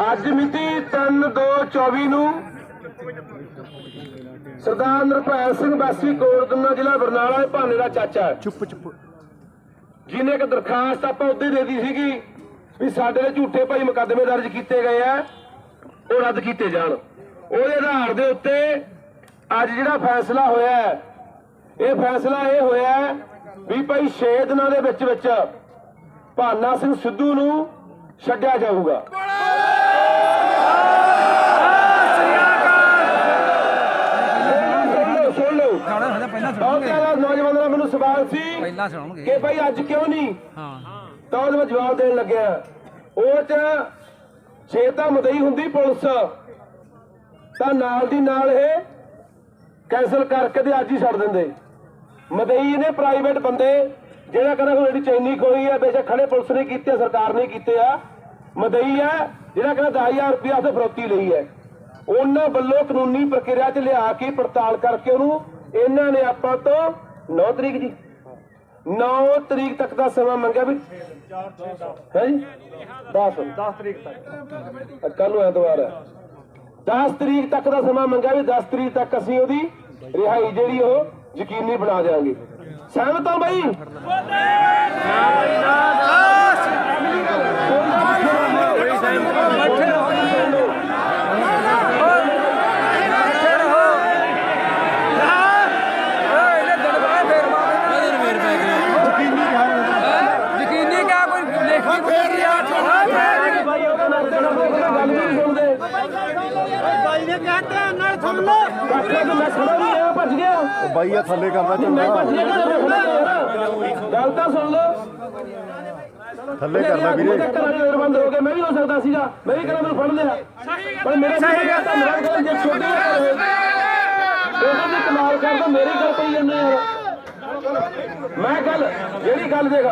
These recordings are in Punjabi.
ਅੱਜ ਮਿਤੀ 3/2/24 ਨੂੰ ਸਰਦਾਰ ਨਿਰਭੈ ਸਿੰਘ ਵਾਸੀ ਕੋਟਦਮਾ ਜ਼ਿਲ੍ਹਾ ਬਰਨਾਲਾ ਦੇ ਭਾਨੇ ਦਾ ਚਾਚਾ ਹੈ। ਚੁੱਪ ਚੁੱਪ। ਜਿਹਨੇ ਇੱਕ ਦਰਖਾਸਤ ਆਪਾਂ ਉੱਤੇ ਦੇ ਦਿੱਤੀ ਸੀਗੀ ਵੀ ਸਾਡੇ ਤੇ ਝੂਠੇ ਭਾਈ ਮੁਕੱਦਮੇ ਦਰਜ ਕੀਤੇ ਗਏ ਆ ਉਹ ਰੱਦ ਕੀਤੇ ਜਾਣ। ਉਹਦੇ ਆਧਾਰ ਦੇ ਉੱਤੇ ਅੱਜ ਜਿਹੜਾ ਫੈਸਲਾ ਹੋਇਆ ਹੈ, ਇਹ ਫੈਸਲਾ ਇਹ ਹੋਇਆ ਵੀ ਭਾਈ 6 ਦਿਨਾਂ ਦੇ ਵਿੱਚ ਵਿੱਚ ਭਾਨਾ ਸਿੰਘ ਸਿੱਧੂ ਨੂੰ ਛੱਡਿਆ ਜਾਊਗਾ। ਸੀ ਪਹਿਲਾਂ ਕਿ ਭਾਈ ਅੱਜ ਕਿਉਂ ਨਹੀਂ? ਹਾਂ। ਤਾਂ ਉਹਦੇ ਜਵਾਬ ਦੇਣ ਲੱਗਿਆ। ਉਹ ਚ ਤਾਂ ਮਦਈ ਹੁੰਦੀ ਪੁਲਿਸ। ਤਾਂ ਨਾਲ ਦੀ ਨਾਲ ਇਹ ਕੈਨਸਲ ਕਰਕੇ ਤੇ ਅੱਜ ਹੀ ਛੱਡ ਦਿੰਦੇ। ਮਦਈ ਨੇ ਪ੍ਰਾਈਵੇਟ ਬੰਦੇ ਜਿਹੜਾ ਕਹਿੰਦਾ ਕੋਈ ਜਿਹੜੀ ਚੈਨੀ ਕੋਈ ਆ ਬੇਸ਼ੱਕ ਖੜੇ ਪੁਲਿਸ ਨੇ ਕੀਤੇ ਸਰਕਾਰ ਨੇ ਕੀਤੇ ਆ। ਮਦਈ ਆ ਜਿਹੜਾ ਕਹਿੰਦਾ 10000 ਰੁਪਇਆ ਤੇ ਫਰੋਤੀ ਲਈ ਹੈ। ਉਹਨਾਂ ਵੱਲੋਂ ਕਾਨੂੰਨੀ ਪ੍ਰਕਿਰਿਆ 'ਚ ਲਿਆ ਕੇ ਪੜਤਾਲ ਕਰਕੇ ਉਹਨੂੰ ਇਹਨਾਂ ਨੇ ਆਪਾਂ ਤੋਂ 9 ਤਰੀਕ ਜੀ 9 ਤਰੀਕ ਤੱਕ ਦਾ ਸਮਾਂ ਮੰਗਿਆ ਵੀ ਹੈ? ਜੀ 10 10 ਤਰੀਕ ਤੱਕ। ਕੱਲ ਨੂੰ ਐਤਵਾਰ ਹੈ। 10 ਤਰੀਕ ਤੱਕ ਦਾ ਸਮਾਂ ਮੰਗਿਆ ਵੀ 10 ਤਰੀਕ ਤੱਕ ਅਸੀਂ ਉਹਦੀ ਰਿਹਾਈ ਜਿਹੜੀ ਉਹ ਯਕੀਨੀ ਬਣਾ ਦੇਵਾਂਗੇ ਸਹਿਮਤ ਹੋ ਬਾਈ ਯਕੀਨੀ ਕਿਆ ਕੋਈ ਲੇਖੀ ਫੇਰ ਬਾਈ ਉਹਦਾ ਮਰਦੇ ਨਾ ਗੱਲ ਵੀ ਨਹੀਂ ਸੁਣਦੇ ਭਾਈ ਨੇ ਕਿਹਾ ਧਿਆਨ ਨਾਲ ਸੁਣ ਭੱਜ ਗਿਆ ਬਾਈ ਆ ਥੱਲੇ ਕਰਨਾ ਮੈਂ ਚੰਗਾ। ਗੱਲ ਤਾਂ ਸੁਣ ਲਓ। ਥੱਲੇ ਕਰਨਾ ਵੀਰੇ। ਘਰਾਂ ਬੰਦ ਹੋ ਗਏ ਮੈਂ ਵੀ ਹੋ ਸਕਦਾ ਸੀਗਾ। ਮੈਂ ਵੀ ਕਹਿੰਦਾ ਮੈਨੂੰ ਫੜ ਲਿਆ। ਪਰ ਮੇਰੇ ਸਹੀ ਗੱਲ ਤਾਂ ਮੇਰਾ ਗੱਲ ਜੇ ਛੋਟੀ ਹੈ। ਉਹਦੇ ਦੀ ਕਮਾਲ ਕਰਦਾ ਮੇਰੀ ਗੱਲ ਪਈ ਜਾਂਦੇ ਯਾਰ। ਮੈਂ ਗੱਲ ਜਿਹੜੀ ਗੱਲ ਦੇਖ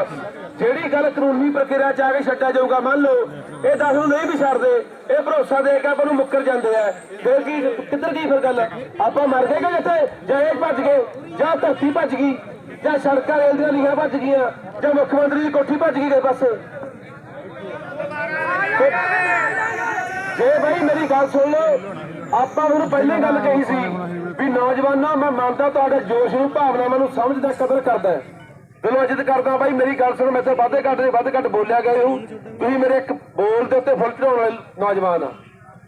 ਜਿਹੜੀ ਗੱਲ ਕਾਨੂੰਨੀ ਪ੍ਰਕਿਰਿਆ ਚ ਆ ਕੇ ਛੱਡਿਆ ਜਾਊਗਾ ਮੰਨ ਲਓ ਇਹ 10 ਨੂੰ ਨਹੀਂ ਵੀ ਛੱਡਦੇ ਇਹ ਭਰੋਸਾ ਦੇ ਕੇ ਆਪਾਂ ਨੂੰ ਮੁੱਕਰ ਜਾਂਦੇ ਆ। ਫਿਰ ਕੀ ਕਿੱਧਰ ਗਈ ਫਿਰ ਗੱਲ? ਆਪਾਂ ਮਰ ਗਏ ਕਿ ਜਿੱਥੇ? ਜਾਂ ਇਹ ਭੱਜ ਗਏ ਜਾਂ ਧਰਤੀ ਭੱਜ ਗਈ ਜਾਂ ਸੜਕਾਂ ਰੇਲ ਦੀਆਂ ਲੀਹਾਂ ਭੱਜ ਗਈਆਂ ਜਾਂ ਮੁੱਖ ਮੰਤਰੀ ਦੀ ਕੋਠੀ ਭੱਜ ਗਈ ਗਏ ਪਾਸੇ ਜੇ ਬਈ ਮੇਰੀ ਗੱਲ ਸੁਣ ਲਓ ਆਪਾਂ ਨੂੰ ਪਹਿਲੇ ਗੱਲ ਕਹੀ ਸੀ ਵੀ ਨੌਜਵਾਨਾਂ, ਮੈਂ ਮੰਨਦਾ ਤੁਹਾਡੇ ਜੋਸ਼ ਨੂੰ, ਭਾਵਨਾਵਾਂ ਨੂੰ ਸਮਝਦਾ ਕਦਰ ਕਰਦਾ ਦਿਲੋਂ ਇੱਜ਼ਤ ਕਰਦਾ, ਬਾਈ, ਮੇਰੀ ਗੱਲ ਸੁਣ, ਮੈਂ ਤਾਂ ਵਾਧੇ ਘੱਟ ਦੇ ਵੱਧ ਘੱਟ ਬੋਲਿਆ ਗਿਆ ਹੂੰ ਤੁਸੀਂ ਮੇਰੇ ਇੱਕ ਬੋਲ ਦੇ ਉੱਤੇ ਫੁੱਲ ਚੜਾਉਣ ਵਾਲੇ ਨੌਜਵਾਨ ਆ।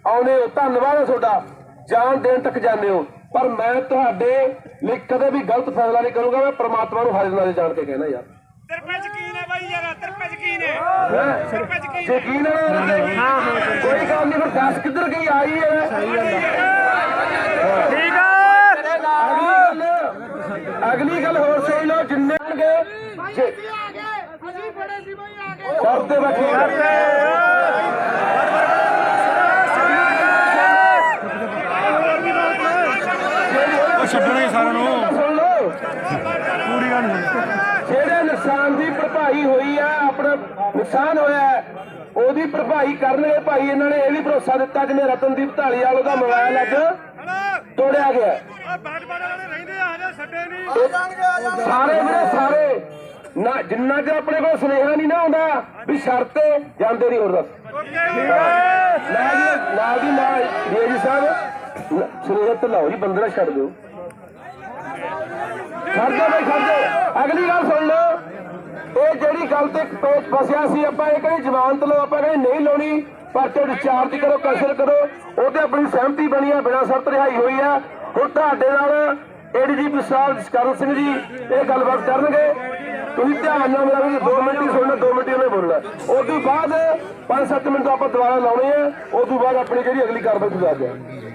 ਆਉਨੇ ਹੋ, ਧੰਨਵਾਦ ਹੈ ਤੁਹਾਡਾ। ਜਾਨ ਦੇਣ ਤੱਕ ਜਾਂਦੇ ਹੋ। ਪਰ ਮੈਂ ਤੁਹਾਡੇ ਲਈ ਕਦੇ ਵੀ ਗਲਤ ਫੈਸਲਾ ਨਹੀਂ ਕਰੂੰਗਾ, ਮੈਂ ਪ੍ਰਮਾਤਮਾ ਨੂੰ ਹਾਜ਼ਰ ਨਾਜ਼ਰ ਜਾਣ ਕੇ ਕਹਿਣਾ ਯਾਰ। ਤੇਰੇ ਪੇ ਯਕੀਨ ਬਾਈ ਯਾਰ ਤੇਰੇ ਪੇ ਯਕੀਨ ਹੈ? ਤੇਰੇ ਪੇ ਯਕੀਨ ਯਕੀਨ ਹੈ ਹਾਂ ਹਾਂ। ਕੋਈ ਗੱਲ ਨਹੀਂ ਫਿਰ ਦੱਸ ਕਿੱਧਰ ਗਈ ਆਈ ਹੈ ਸਹੀ ਠੀਕ ਆ। ਅਗਲੀ ਗੱਲ ਹੋਰ ਸੁਣ ਲਓ ਜਿੰਨੇ ਆਣਗੇ ਜੇ ਅਸੀਂ ਬੜੇ ਸੀ ਬਾਈ ਆ ਗਏ। ਕਰਦੇ ਬੈਠੇ ਉਹ ਛੱਡਣਾ ਹੀ ਸਾਰਿਆਂ ਨੂੰ ਸੁਣ ਲਓ ਪੂਰੀ ਗੱਲ ਨਹੀਂ ਜਿਹੜੇ ਨੁਕਸਾਨ ਦੀ ਭਰਪਾਈ ਹੋਈ ਆ ਆਪਣਾ ਨੁਕਸਾਨ ਹੋਇਆ ਹੈ, ਉਹਦੀ ਭਰਪਾਈ ਕਰਨਗੇ ਭਾਈ ਇਹਨਾਂ ਨੇ ਇਹ ਵੀ ਭਰੋਸਾ ਦਿੱਤਾ ਜਿਵੇਂ ਰਤਨਦੀਪ ਢਾਲੀਵਾਲ ਉਹਦਾ ਮੋਬਾਈਲ ਅੱਜ ਤੋੜਿਆ ਗਿਆ ਆ ਬੈਟ ਬਾੜ ਵਾਲੇ ਰਹਿੰਦੇ ਆ ਹਜੇ ਛੱਡੇ ਨਹੀਂ। ਸਾਰੇ ਵੀਰੇ ਸਾਰੇ। ਨਾ ਜਿੰਨਾ ਚਿਰ ਆਪਣੇ ਕੋਲ ਸੁਨੇਹਾ ਨਹੀਂ ਨਾ ਆਉਂਦਾ ਵੀ ਸ਼ਰਤ ਤੇ ਜਾਂਦੇ ਨਹੀਂ ਹੋਰ ਦੱਸ। ਨਾਲ ਦੀ ਨਾਲ ਦੀ ਨਾਲ ਜੀ ਸਾਹਿਬ ਸੁਨੇਹਾ ਤੇ ਲਾਓ ਜੀ ਬੰਦੇ ਨਾਲ ਛੱਡ ਦਿਓ। ਛੱਡ ਦਿਓ ਬਈ ਛੱਡ ਦਿਓ ਅਗਲੀ ਗੱਲ ਸੁਣ ਇਹ ਜਿਹੜੀ ਗੱਲ ਤੇ ਪੇਚ ਫਸਿਆ ਸੀ, ਆਪਾਂ ਇਹ ਕਹਿੰਦੇ ਜ਼ਮਾਨਤ ਲਓ ਆਪਾਂ ਕਹਿੰਦੇ ਨਹੀਂ ਲਾਉਣੀ ਪਰਚੇ ਡਿਸਚਾਰਜ ਕਰੋ ਕੈਂਸਲ ਕਰੋ ਉਹਤੇ ਆਪਣੀ ਸਹਿਮਤੀ ਬਣੀ ਆ, ਬਿਨਾਂ ਸ਼ਰਤ ਰਿਹਾਈ ਹੋਈ ਆ। ਹੁਣ ਤੁਹਾਡੇ ਨਾਲ ਏਡੀਜੀਪੀ ਸਾਹਿਬ ਜਸਕਰਨ ਸਿੰਘ ਜੀ, ਇਹ ਗੱਲਬਾਤ ਕਰਨਗੇ। ਤੁਸੀਂ ਧਿਆਨ ਨਾਲ ਮੇਰਾ ਵੀ 2 ਮਿੰਟ ਹੀ ਸੁਣਨਾ 2 ਮਿੰਟ ਹੀ ਉਹਨੇ ਬੋਲਣਾ। ਉਸ ਤੋਂ ਬਾਅਦ 5-7 ਮਿੰਟ ਆਪਾਂ ਦੁਬਾਰਾ ਲਾਉਣੇ ਆ ਉਸ ਤੋਂ ਬਾਅਦ ਆਪਣੀ ਜਿਹੜੀ ਅਗਲੀ ਕਾਰਵਾਈ ਤੁਸੀਂ ਦੱਸ ਦਿਓ